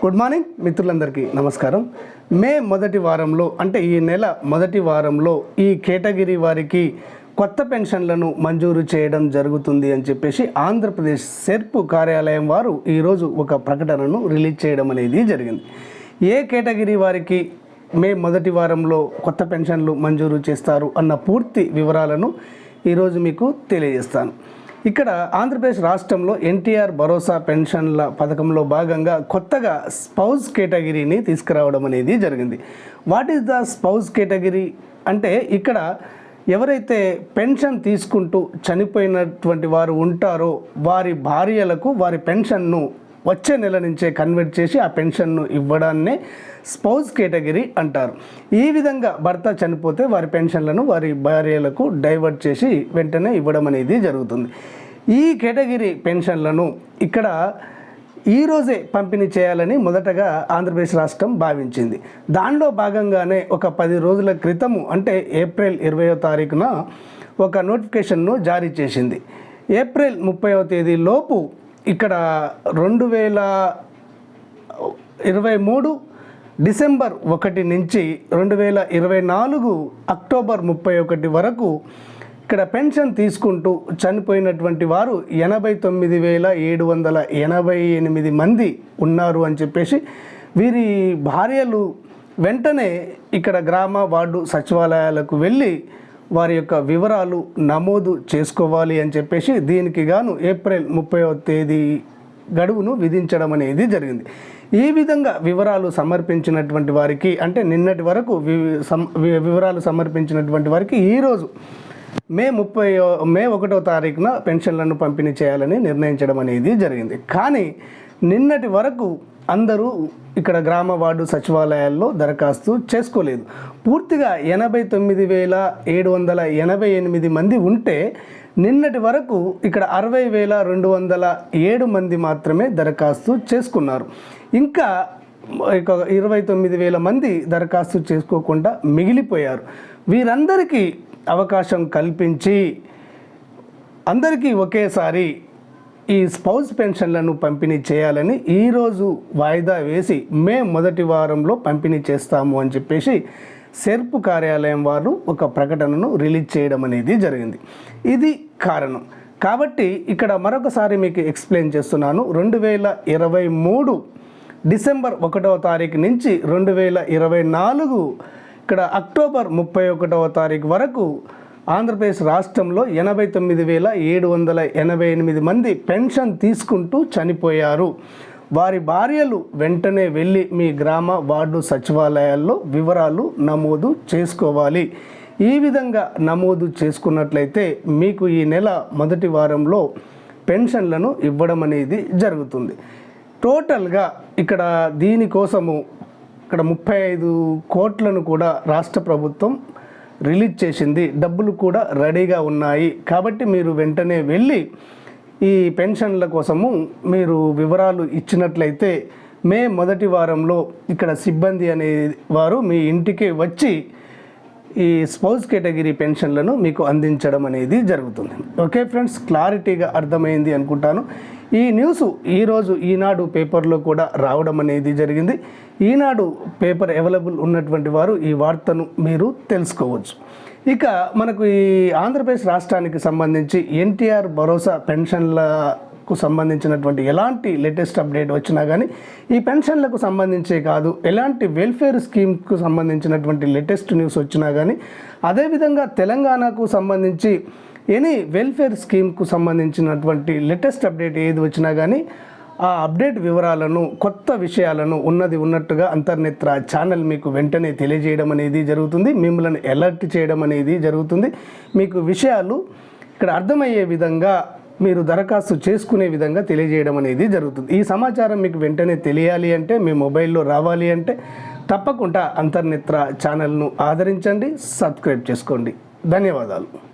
Good morning మిత్రులందరికీ నమస్కారం. మే మొదటి వారంలో అంటే ఈ నెల మొదటి వారంలో ఈ కేటగిరీ వారికి కొత్త పెన్షన్లను మంజూరు చేయడం జరుగుతుంది అని చెప్పేసి ఆంధ్రప్రదేశ్ సెర్పు కార్యాలయం వారు ఈరోజు ఒక ప్రకటనను రిలీజ్ చేయడం అనేది జరిగింది. ఏ కేటగిరీ వారికి మే మొదటి వారంలో కొత్త పెన్షన్లు మంజూరు చేస్తారు అన్న పూర్తి వివరాలను ఈరోజు మీకు తెలియజేస్తాను. ఇక్కడ ఆంధ్రప్రదేశ్ రాష్ట్రంలో ఎన్టీఆర్ భరోసా పెన్షన్ల పథకంలో భాగంగా కొత్తగా స్పౌజ్ కేటగిరీని తీసుకురావడం అనేది జరిగింది. What is the spouse category? అంటే ఇక్కడ ఎవరైతే పెన్షన్ తీసుకుంటూ చనిపోయినటువంటి వారు ఉంటారో వారి భార్యలకు వారి పెన్షన్ను వచ్చే నెల నుంచే కన్వర్ట్ చేసి ఆ పెన్షన్ను ఇవ్వడాన్నే స్పౌజ్ కేటగిరీ అంటారు. ఈ విధంగా భర్త చనిపోతే వారి పెన్షన్లను వారి భార్యలకు డైవర్ట్ చేసి వెంటనే ఇవ్వడం అనేది జరుగుతుంది. ఈ కేటగిరీ పెన్షన్లను ఇక్కడ ఈరోజే పంపిణీ చేయాలని మొదటగా ఆంధ్రప్రదేశ్ రాష్ట్రం భావించింది. దానిలో భాగంగానే ఒక పది రోజుల క్రితము అంటే ఏప్రిల్ ఇరవయో తారీఖున ఒక నోటిఫికేషన్ను జారీ చేసింది. ఏప్రిల్ ముప్పైవ తేదీ లోపు ఇక్కడ రెండు వేల ఇరవై మూడు డిసెంబర్ ఒకటి నుంచి రెండు వేల ఇరవై నాలుగు అక్టోబర్ ముప్పై ఒకటి వరకు ఇక్కడ పెన్షన్ తీసుకుంటూ చనిపోయినటువంటి వారు ఎనభై తొమ్మిది వేల ఏడు వందల ఎనభై ఎనిమిది మంది ఉన్నారు అని చెప్పేసి వీరి భార్యలు వెంటనే ఇక్కడ గ్రామ వార్డు సచివాలయాలకు వెళ్ళి వారి యొక్క వివరాలు నమోదు చేసుకోవాలి అని చెప్పేసి దీనికి గాను ఏప్రిల్ ముప్పైవ తేదీ గడువును విధించడం అనేది జరిగింది. ఈ విధంగా వివరాలు సమర్పించినటువంటి వారికి అంటే నిన్నటి వరకు వివరాలు సమర్పించినటువంటి వారికి ఈరోజు మే ముప్పై మే ఒకటో తారీఖున పెన్షన్లను పంపిణీ చేయాలని నిర్ణయించడం అనేది జరిగింది. కానీ నిన్నటి వరకు అందరూ ఇక్కడ గ్రామ వార్డు సచివాలయాల్లో దరఖాస్తు చేసుకోలేదు. పూర్తిగా ఎనభై తొమ్మిది వేల ఏడు వందల ఎనభై ఎనిమిది మంది ఉంటే నిన్నటి వరకు ఇక్కడ అరవై వేల రెండు వందల ఏడు మంది మాత్రమే దరఖాస్తు చేసుకున్నారు. ఇంకా ఇరవై తొమ్మిది వేల మంది దరఖాస్తు చేసుకోకుండా మిగిలిపోయారు. వీరందరికీ అవకాశం కల్పించి అందరికీ ఒకేసారి ఈ స్పౌస్ పెన్షన్లను పంపిణీ చేయాలని ఈరోజు వాయిదా వేసి మే మొదటి వారంలో పంపిణీ చేస్తాము అని చెప్పేసి సెర్ప్ కార్యాలయం వారు ఒక ప్రకటనను రిలీజ్ చేయడం అనేది జరిగింది. ఇది కారణం. కాబట్టి ఇక్కడ మరొకసారి మీకు ఎక్స్ప్లెయిన్ చేస్తున్నాను. రెండు వేల ఇరవై మూడు డిసెంబర్ ఒకటవ తారీఖు నుంచి రెండు వేల ఇరవై నాలుగు ఇక్కడ అక్టోబర్ ముప్పై ఒకటవ తారీఖు వరకు ఆంధ్రప్రదేశ్ రాష్ట్రంలో ఎనభై తొమ్మిది వేల ఏడు వందల ఎనభై ఎనిమిది మంది పెన్షన్ తీసుకుంటూ చనిపోయారు. వారి భార్యలు వెంటనే వెళ్ళి మీ గ్రామ వార్డు సచివాలయాల్లో వివరాలు నమోదు చేసుకోవాలి. ఈ విధంగా నమోదు చేసుకున్నట్లయితే మీకు ఈ నెల మొదటి వారంలో పెన్షన్లను ఇవ్వడం అనేది జరుగుతుంది. టోటల్గా ఇక్కడ దీనికోసము ఇక్కడ ముప్పై ఐదు కోట్లను కూడా రాష్ట్ర ప్రభుత్వం రిలీజ్ చేసింది డబ్బులు కూడా రెడీగా ఉన్నాయి. కాబట్టి మీరు వెంటనే వెళ్ళి ఈ పెన్షన్ల కోసము మీరు వివరాలు ఇచ్చినట్లయితే మే మొదటి వారంలో ఇక్కడ సిబ్బంది అనే వారు మీ ఇంటికి వచ్చి ఈ స్పౌస్ కేటగిరీ పెన్షన్లను మీకు అందించడం అనేది జరుగుతుంది. ఓకే ఫ్రెండ్స్ క్లారిటీగా అర్థమైంది అనుకుంటాను. ఈ న్యూస్ ఈరోజు ఈనాడు పేపర్లో కూడా రావడం అనేది జరిగింది. ఈనాడు పేపర్ అవైలబుల్ ఉన్నటువంటి వారు ఈ వార్తను మీరు తెలుసుకోవచ్చు. ఇక మనకు ఈ ఆంధ్రప్రదేశ్ రాష్ట్రానికి సంబంధించి ఎన్టీఆర్ భరోసా పెన్షన్లకు సంబంధించినటువంటి ఎలాంటి లేటెస్ట్ అప్డేట్ వచ్చినా కానీ ఈ పెన్షన్లకు సంబంధించే కాదు ఎలాంటి వెల్ఫేర్ స్కీమ్కు సంబంధించినటువంటి లేటెస్ట్ న్యూస్ వచ్చినా కానీ అదేవిధంగా తెలంగాణకు సంబంధించి ఎనీ వెల్ఫేర్ స్కీమ్కు సంబంధించినటువంటి లేటెస్ట్ అప్డేట్ ఏది వచ్చినా కానీ ఆ అప్డేట్ వివరాలను కొత్త విషయాలను ఉన్నది ఉన్నట్టుగా అంతర్నేత్ర ఛానల్ మీకు వెంటనే తెలియజేయడం అనేది జరుగుతుంది. మిమ్మల్ని అలర్ట్ చేయడం అనేది జరుగుతుంది. మీకు విషయాలు ఇక్కడ అర్థమయ్యే విధంగా మీరు దరఖాస్తు చేసుకునే విధంగా తెలియజేయడం అనేది జరుగుతుంది. ఈ సమాచారం మీకు వెంటనే తెలియాలి అంటే మీ మొబైల్లో రావాలి అంటే తప్పకుండా అంతర్నేత్ర ఛానల్ను ఆదరించండి సబ్స్క్రైబ్ చేసుకోండి. ధన్యవాదాలు.